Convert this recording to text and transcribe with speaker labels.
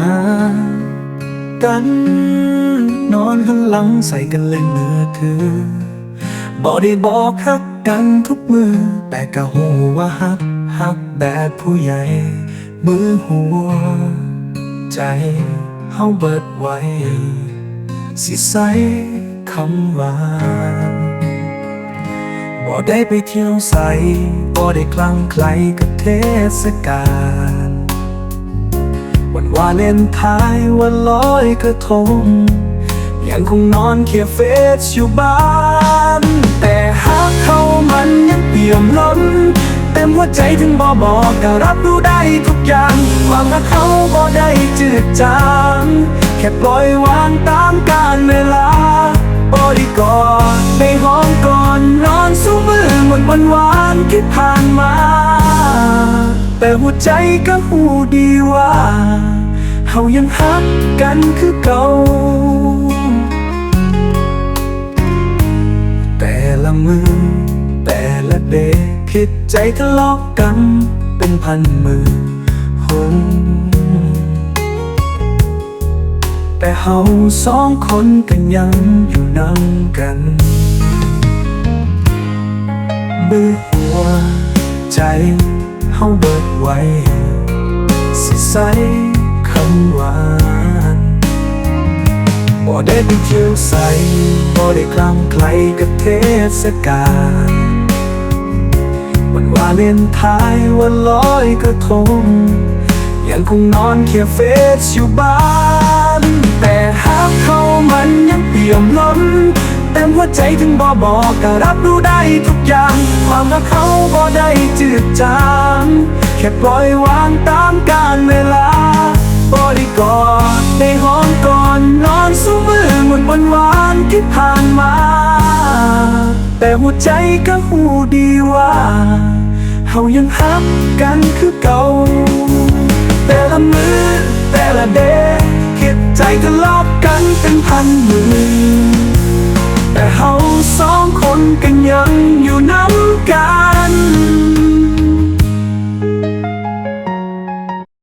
Speaker 1: หา กัน นอนหันหลังใส่กันเล่นมือถือบอกได้บอกฮักกันทุกมือ แต่ก็หูว่าฮักฮักแบบผู้ใหญ่ มือหัว ใจเฮาเบิดไว้ สิใสคำหว่าบ่ได้ไปเที่ยวใสบ่ได้คลั่งไคล้กับเทศกาล วาเลนไทน์วันลอยกระทง ยังคงนอนเขียเฟซอยู่บ้าน แต่หากเขามันยังเปี่ยมล้น เต็มหัวใจถึงบ่บอกก็รับรู้ได้ทุกอย่างความรักเขาบ่ได้จืดจางแค่ปล่อยวางตามกาลเวลาบ่ได้กอดในห้องก่อนนอนสู้มือหมดวันวานที่ผ่านมา แต่หัวใจก็หูดีว่า เฮายังฮักกันคือเก่า แต่ละมือ แต่ละเดย์ผิดใจทะเลาะกัน เป็นพันมือหนแต่เฮาสองคนกันยังอยู่นั่งกันเบื่อหัวใจเฮาเบิดไว้สิใส คำหวานบ่ได้ไปเที่ยวใสบ่ได้คลั่งไคล้กับเทศกาลวันวาเลนไทน์วันลอยกระทง ยังคงนอนเขียเฟซอยู่บ้าน แต่หากเขามันยังเปี่ยมล้นเต็มหัวใจถึงบ่บอกก็รับรู้ได้ทุกอย่าง ความรักเขาบ่ได้จืดจางแค่ปล่อยวางตามกาลเวลา วันวานที่ผ่านมา แต่หัวใจก็หูดีว่าเฮายังฮักกันคือเก่า แต่ละมือแต่ละเดคิดใจทะเลาะกันเป็นพันมือ